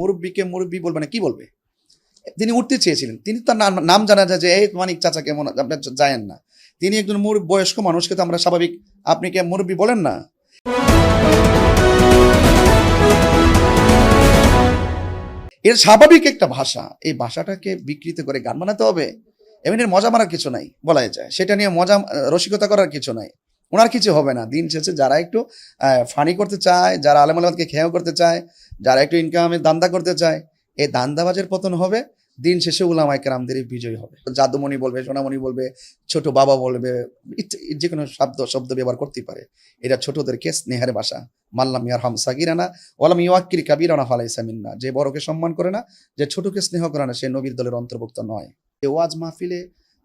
মুরব্বীকে মুরব্বী বলবে না, কি বলবে? তিনি উঠতে চেয়েছিলেন। তিনি তার নাম জানা যায় যে, এই মানিক চাচা, কেমন আপনার যায়েন না। তিনি একজন বয়স্ক মানুষকে তো আমরা স্বাভাবিক, আপনি কে মুরব্বী বলেন না? এর স্বাভাবিক একটা ভাষা, এই ভাষাটাকে বিকৃত করে গান বানাতে হবে। এমনি মজা মারার কিছু নাই, বলা যায়। সেটা নিয়ে মজা রসিকতা করার কিছু নাই। ওনার কিছু হবে না। দিন শেষে যারা একটু ফানি করতে চায়, যারা আলেম আলমাদকে খেয়াও করতে চায় যারা একটু ইনকামের দান্দা করতে চায়, এই দান্দাবাজের পতন হবে, দিন শেষে উলামায় কেরামদেরই বিজয় হবে। জাদুমণি বলবে, সোনামণি বলবে, ছোট বাবা বলবে যে কোনো শব্দ শব্দ ব্যবহার করতেই পারে। এটা ছোটদেরকে স্নেহের ভাষা মাল্লাম ইয়ার হাম সাগিরানা ওয়ালাম ইউয়াক্কির কাবিরানা ফালাইসা মিন্না। যে বড়কে সম্মান করে না, যে ছোটকে স্নেহ করে না, সে নবীর দলের অন্তর্ভুক্ত নয়। এ ওয়াজ মাহফিলে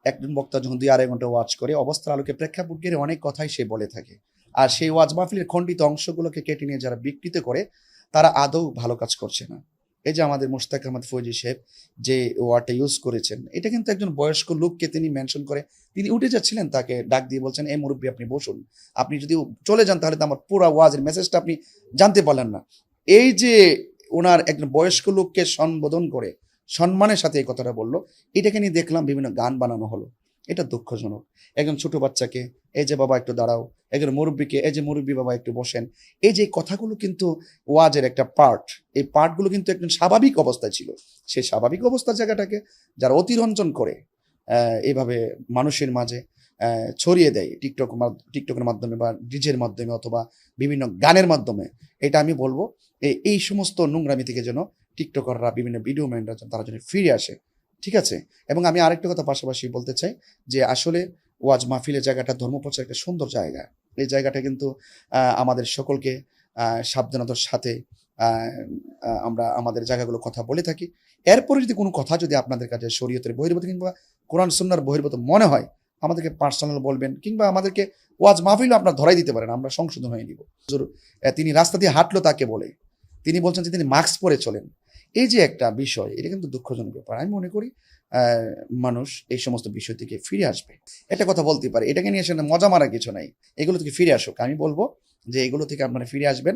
একজন বক্তা যখন দুই আড়াই ঘণ্টা ওয়াজ করে, অবস্থার আলোকে প্রেক্ষাপট ঘিরে অনেক কথাই সে বলে থাকে। আর সেই ওয়াজ মাহফিলের খণ্ডিত অংশগুলোকে কেটে নিয়ে যারা বিকৃত করে তারা আদৌ ভালো কাজ করছে না। এই যে আমাদের মুস্তাক আহমদ ফৌজি সাহেব যে ওয়ার্ডটা ইউজ করেছেন, এটা কিন্তু একজন বয়স্ক লোককে তিনি মেনশন করে, তিনি উঠে যাচ্ছিলেন তাকে ডাক দিয়ে বলছেন, এই মুরব্বী, আপনি বসুন। আপনি যদি চলে যান তাহলে তো আমার পুরো ওয়াজের মেসেজটা আপনি জানতে পারলেন না। এই যে ওনার একজন বয়স্ক লোককে সম্বোধন করে সম্মানের সাথে এই কথাটা বলল, এটাকে নিয়ে দেখলাম বিভিন্ন গান বানানো হলো। এটা দুঃখজনক। একজন ছোট বাচ্চাকে, এই যে বাবা একটু দাঁড়াও। একজন মুরব্বীকে, এই যে মুরব্বী বাবা একটু বসেন। এই যে কথাগুলো কিন্তু ওয়াজের একটা পার্ট, এই পার্টগুলো কিন্তু একজন স্বাভাবিক অবস্থায় ছিল। সেই স্বাভাবিক অবস্থার জায়গাটাকে যারা অতিরঞ্জন করে এভাবে মানুষের মাঝে ছড়িয়ে দেয় টিকটক টিকটকের মাধ্যমে বা ডিজের মাধ্যমে অথবা বিভিন্ন গানের মাধ্যমে। এটা আমি বলব এই- সমস্ত নোংরামি থেকে যেন টিকটকাররা, বিভিন্ন ভিডিও ম্যানরা তারা যেন ফিরে আসে। ঠিক আছে? এবং আমি আরেকটা কথা পাশাপাশি বলতে চাই যে আসলে ওয়াজ মাহফিলের জায়গাটা ধর্মপ্রচার একটা সুন্দর জায়গা। এই জায়গাটা কিন্তু আমাদের সকলকে সাবধানতার সাথে আমরা আমাদের জায়গাগুলো কথা বলে থাকি। এরপরে যদি কোনো কথা যদি আপনাদের কাছে শরীয়তের বহির্ভূত কিংবা কোরআন সুন্নার বহির্ভূত মনে হয়, আমাদেরকে পার্সোনাল বলবেন কিংবা আমাদেরকে ওয়াজ মাহফিলও আপনার ধরাই দিতে পারেন, আমরা সংশোধন হয়ে নিব। তিনি রাস্তা দিয়ে হাঁটলো তাকে বলে। তিনি বলছেন যে তিনি মাস্ক পরে চলেন। এই যে একটা বিষয়, এটা কিন্তু দুঃখজনক ব্যাপার। আমি মনে করি মানুষ এই সমস্ত বিষয় থেকে ফিরে আসবে। একটা কথা বলতে পারে, এটাকে নিয়ে আসলে মজা মারা কিছু নাই। এগুলো থেকে ফিরে আসুক। আমি বলব যে এগুলো থেকে আপনারা ফিরে আসবেন।